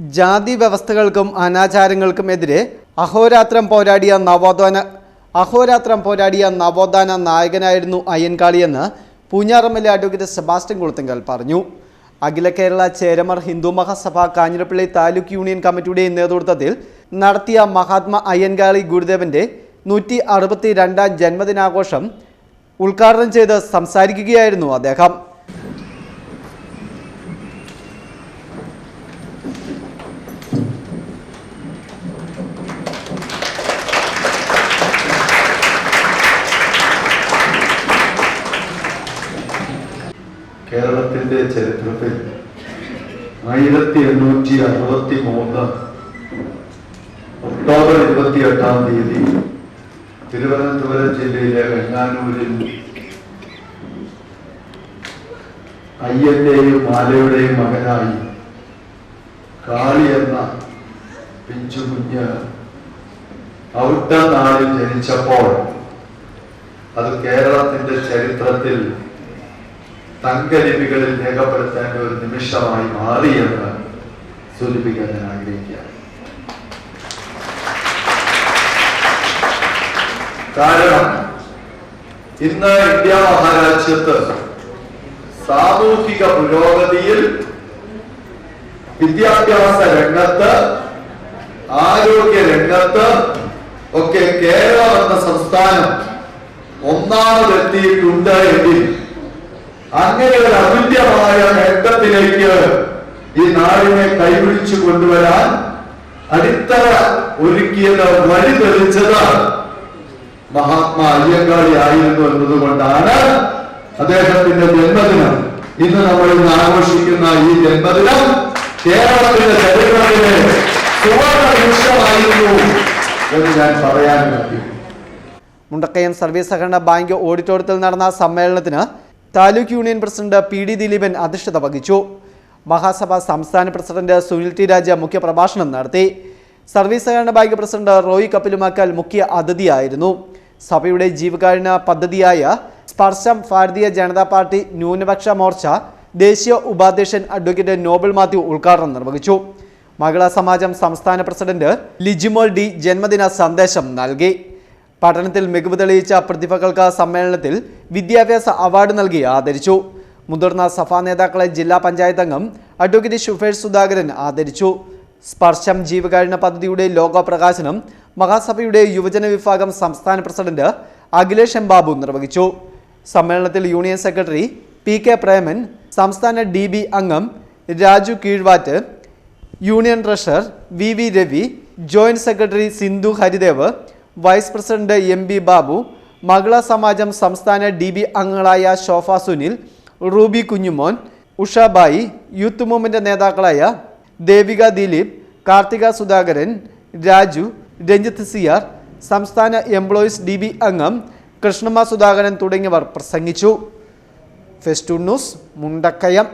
ജാതി വ്യവസ്ഥകൾക്കും അനാചാരങ്ങൾക്കും എതിരെ അഹോരാത്രം പോരാടിയ നവോത്ഥാന അഹോരാത്രം പോരാടിയ നവോത്ഥാന നായകനായിരുന്നു അയ്യൻകാളിയെന്ന് പൂഞ്ഞാറമ്മലെ അഡ്വക്കേറ്റ് സെബാസ്റ്റ്യൻ കുളത്തിങ്കൽ പറഞ്ഞു. അഖില കേരള ചേരമർ ഹിന്ദു മഹാസഭ കാഞ്ഞിരപ്പള്ളി താലൂക്ക് യൂണിയൻ കമ്മിറ്റിയുടെ നേതൃത്വത്തിൽ നടത്തിയ മഹാത്മാ അയ്യൻകാളി ഗുരുദേവന്റെ നൂറ്റി അറുപത്തി രണ്ടാം ജന്മദിനാഘോഷം ഉദ്ഘാടനം ചെയ്ത് സംസാരിക്കുകയായിരുന്നു അദ്ദേഹം. കേരളത്തിന്റെ ചരിത്രത്തിൽ ആയിരത്തി എണ്ണൂറ്റി അറുപത്തി മൂന്ന് ഒക്ടോബർ ഇരുപത്തി എട്ടാം തീയതി തിരുവനന്തപുരം ജില്ലയിലെ വെങ്ങാനൂരിൽ അയ്യന്റെയും മാലയുടെയും മകനായി കാളി എന്ന പിഞ്ചുകുഞ്ഞ് ഔട്ട നാളിൽ ജനിച്ചപ്പോൾ അത് കേരളത്തിന്റെ ചരിത്രത്തിൽ തങ്കലിപികളിൽ രേഖപ്പെടുത്തേണ്ട ഒരു നിമിഷമായി മാറിയെന്ന് സൂചിപ്പിക്കാൻ ഞാൻ ആഗ്രഹിക്കുക കാരണം ഇന്ന് ഇന്ത്യ മഹാരാജ്യത്ത് സാമൂഹിക പുരോഗതിയിൽ വിദ്യാഭ്യാസ രംഗത്ത് ആരോഗ്യ രംഗത്ത് ഒക്കെ കേരളം എന്ന സംസ്ഥാനം ഒന്നാമതെത്തിയിട്ടുണ്ട് എങ്കിൽ അങ്ങനെ ഒരു അതുല്യമായ നേട്ടത്തിലേക്ക് ഈ നാടിനെ കൈവിളിച്ചു കൊണ്ടുവരാൻ അടിത്തറ ഒരുക്കിയത് വഴി തെളിച്ചത് മഹാത്മാ അയ്യങ്കാളി ആയിരുന്നു എന്നതുകൊണ്ടാണ് അദ്ദേഹത്തിന്റെ ജന്മദിനം. ഇന്ന് നമ്മൾ ഇന്ന് ആഘോഷിക്കുന്ന ഈ ജന്മദിനം കേരളത്തിന്റെ ചരിത്രത്തിലെ സുവർണ എന്ന് ഞാൻ പറയാൻ കഴിയും മുണ്ടക്കയം സർവീസ് സഹകരണ ബാങ്ക് ഓഡിറ്റോറിയത്തിൽ നടന്ന സമ്മേളനത്തിന് taluk union president P D Dileepan അധ്യക്ഷത വഹിച്ചു. മഹാസഭ സംസ്ഥാന പ്രസിഡന്റ് സുനിൽ ടി രാജ മുഖ്യപ്രഭാഷണം നടത്തി. സർവീസ് സഹകരണ ബാങ്ക് പ്രസിഡന്റ് റോയി കപ്പിലുമാക്കൽ മുഖ്യ അതിഥിയായിരുന്നു. സഭയുടെ ജീവകാരുണ്യ പദ്ധതിയായ സ്പർശം ഭാരതീയ ജനതാ പാർട്ടി ന്യൂനപക്ഷ മോർച്ച ദേശീയ ഉപാധ്യക്ഷൻ അഡ്വക്കേറ്റ് നോബൽ മാത്യു ഉദ്ഘാടനം നിർവഹിച്ചു. മഹിളാ സമാജം സംസ്ഥാന പ്രസിഡന്റ് ലിജിമോൾ ഡി ജന്മദിന സന്ദേശം നൽകി. പഠനത്തിൽ മികവ് തെളിയിച്ച പ്രതിഭകൾക്ക് സമ്മേളനത്തിൽ വിദ്യാഭ്യാസ അവാർഡ് നൽകി ആദരിച്ചു. മുതിർന്ന സഭാ നേതാക്കളെ ജില്ലാ പഞ്ചായത്ത് അംഗം അഡ്വക്കേറ്റ് ഷുഫേഷ് സുധാകരൻ ആദരിച്ചു. സ്പർശം ജീവകാരുണ്യ പദ്ധതിയുടെ ലോഗോ പ്രകാശനം മഹാസഭയുടെ യുവജന വിഭാഗം സംസ്ഥാന പ്രസിഡന്റ് അഖിലേഷ് എം ബാബു നിർവഹിച്ചു. സമ്മേളനത്തിൽ union secretary P K Preman സംസ്ഥാന ഡി ബി അംഗം Raju Keezhvat union treasurer V V Ravi joint secretary Sindhu Haridev vice president M B Babu മകള സമാജം സംസ്ഥാന ഡി ബി അംഗങ്ങളായ Shofa Sunil Ruby Kunjumon Ushabai youth movement നേതാക്കളായ ദേവിക ദിലീപ് കാർത്തിക സുധാകരൻ രാജു രഞ്ജിത്ത് സിയാർ സംസ്ഥാന employees D B അംഗം കൃഷ്ണമ്മ സുധാകരൻ തുടങ്ങിയവർ പ്രസംഗിച്ചു. Fest news Mundakayam.